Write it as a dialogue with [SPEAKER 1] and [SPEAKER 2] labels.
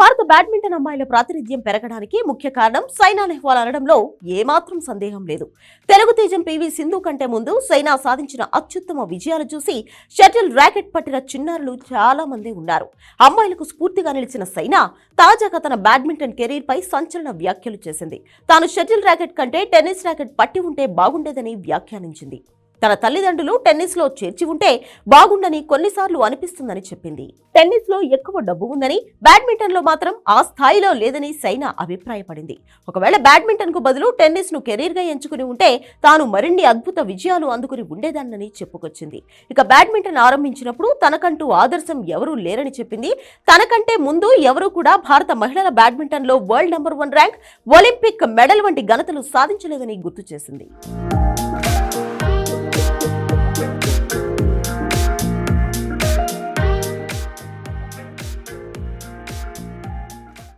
[SPEAKER 1] భారత బ్యాడ్మింటన్ అమ్మాయిల ప్రాతినిధ్యం పెరగడానికి ముఖ్య కారణం సైనా నెహ్వాల్ అనడంలో ఏమాత్రం సందేహం లేదు. తెలుగు తేజం పివి సింధు కంటే ముందు సైనా సాధించిన అత్యుత్తమ విజయాలు చూసి షటిల్ ర్యాకెట్ పట్టిన చిన్నారులు చాలా మంది ఉన్నారు. అమ్మాయిలకు స్ఫూర్తిగా నిలిచిన సైనా తాజాగా తన బ్యాడ్మింటన్ కెరీర్ పై సంచలన వ్యాఖ్యలు చేసింది. తాను షటిల్ ర్యాకెట్ కంటే టెన్నిస్ ర్యాకెట్ పట్టి ఉంటే బాగుండేదని వ్యాఖ్యానించింది. తన తల్లిదండ్రులు టెన్నిస్లో చేర్చి ఉంటే బాగుండని కొన్నిసార్లు అనిపిస్తుందని చెప్పింది. టెన్నిస్లో ఎక్కువ డబ్బు ఉందని బ్యాడ్మింటన్లో మాత్రం ఆ స్థాయిలో లేదని సైనా అభిప్రాయపడింది. ఒకవేళ బ్యాడ్మింటన్కు బదులు టెన్నిస్ను కెరీర్గా ఎంచుకుని ఉంటే తాను మరిన్ని అద్భుత విజయాలు అందుకుని ఉండేదాన్నని చెప్పుకొచ్చింది. ఇక బ్యాడ్మింటన్ ఆరంభించినప్పుడు తనకంటూ ఆదర్శం ఎవరూ లేరని చెప్పింది. తనకంటే ముందు ఎవరూ కూడా భారత మహిళల బ్యాడ్మింటన్లో world number one rank Olympic medal వంటి ఘనతలు సాధించలేదని గుర్తు చేసింది.